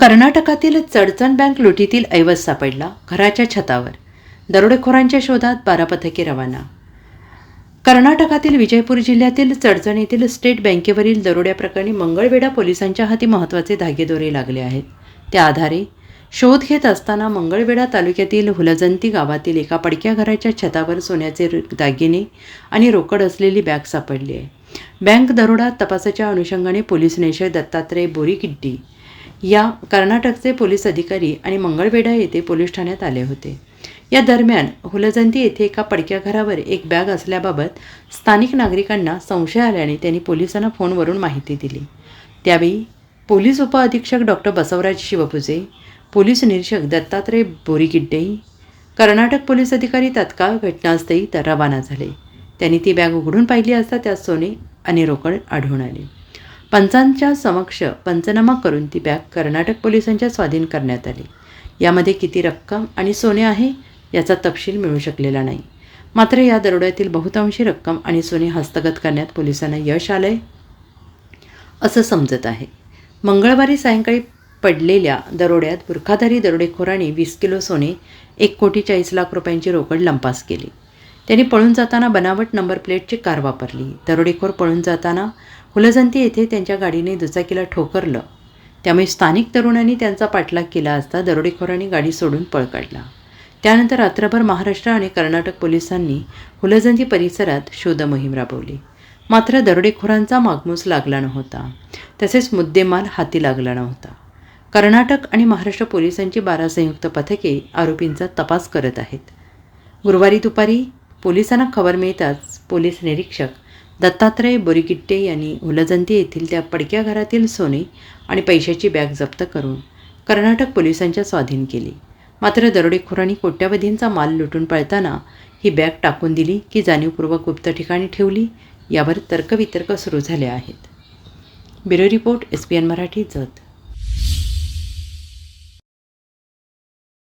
कर्नाटकातील चडचण बँक लुटीतील ऐवज सापडला घराच्या छतावर. दरोडेखोरांच्या शोधात बारा पथके रवाना. कर्नाटकातील विजयपूर जिल्ह्यातील चडचण येथील स्टेट बँकेवरील दरोड्याप्रकरणी मंगळवेढा पोलिसांच्या हाती महत्त्वाचे धागेदोरे लागले आहेत. त्या आधारे शोध घेत असताना मंगळवेढा तालुक्यातील हुलजंती गावातील एका पडक्या घराच्या छतावर सोन्याचे दागिने आणि रोकड असलेली बॅग सापडली आहे. बँक दरोडा तपासाच्या अनुषंगाने पोलीस निरीक्षक दत्तात्रय बोरीकिड्डी या कर्नाटकचे पोलीस अधिकारी आणि मंगळवेढा येथे पोलीस ठाण्यात आले होते. या दरम्यान हुलजंती येथे एका पडक्या घरावर एक बॅग असल्याबाबत स्थानिक नागरिकांना संशय आल्याने त्यांनी पोलिसांना फोनवरून माहिती दिली. त्यावेळी पोलीस उपअधीक्षक डॉक्टर बसवराज शिवपुजे पोलीस निरीक्षक दत्तात्रय बोरीगिड्डे कर्नाटक पोलीस अधिकारी तात्काळ घटनास्थळी तर रवाना झाले. त्यांनी ती बॅग उघडून पाहिली असता त्यात सोने आणि रोकड आढळून आले. पंचांच्या समक्ष पंचनामा करून ती बॅग कर्नाटक पोलिसांच्या स्वाधीन करण्यात आली. यामध्ये किती रक्कम आणि सोने आहे याचा तपशील मिळू शकलेला नाही. मात्र या दरोड्यातील बहुतांशी रक्कम आणि सोने हस्तगत करण्यात पोलिसांना यश आलंय. असं समजत आहे. मंगळवारी सायंकाळी पडलेल्या दरोड्यात बुरखाधारी दरोडेखोरांनी वीस किलो सोने एक कोटी चाळीस लाख रुपयांची रोकड लंपास केली. त्यांनी पळून जाताना बनावट नंबर प्लेटची कार वापरली. दरोडेखोर पळून जाताना हुलजंती येथे त्यांच्या गाडीने दुचाकीला ठोकरलं. त्यामुळे स्थानिक तरुणांनी त्यांचा पाठलाग केला असता दरोडेखोरांनी गाडी सोडून पळ काढला. त्यानंतर रात्रभर महाराष्ट्र आणि कर्नाटक पोलिसांनी हुलजंती परिसरात शोधमोहीम राबवली. मात्र दरोडेखोरांचा मागमूस लागला नव्हता. तसेच मुद्देमाल हाती लागला नव्हता. कर्नाटक आणि महाराष्ट्र पोलिसांची बारा संयुक्त पथके आरोपींचा तपास करत आहेत. गुरुवारी दुपारी पोलिसांना खबर मिळताच पोलीस निरीक्षक दत्तात्रय बोरीगिट्टे यांनी हुलजंती येथील त्या पडक्या घरातील सोने आणि पैशाची बॅग जप्त करून कर्नाटक पोलिसांच्या स्वाधीन केली. मात्र दरोडेखोरांनी कोट्यावधींचा माल लुटून पळताना ही बॅग टाकून दिली की जाणीवपूर्वक गुप्त ठिकाणी ठेवली यावर तर्कवितर्क सुरू झाले आहेत. Bureau report S P N Marathi Jath.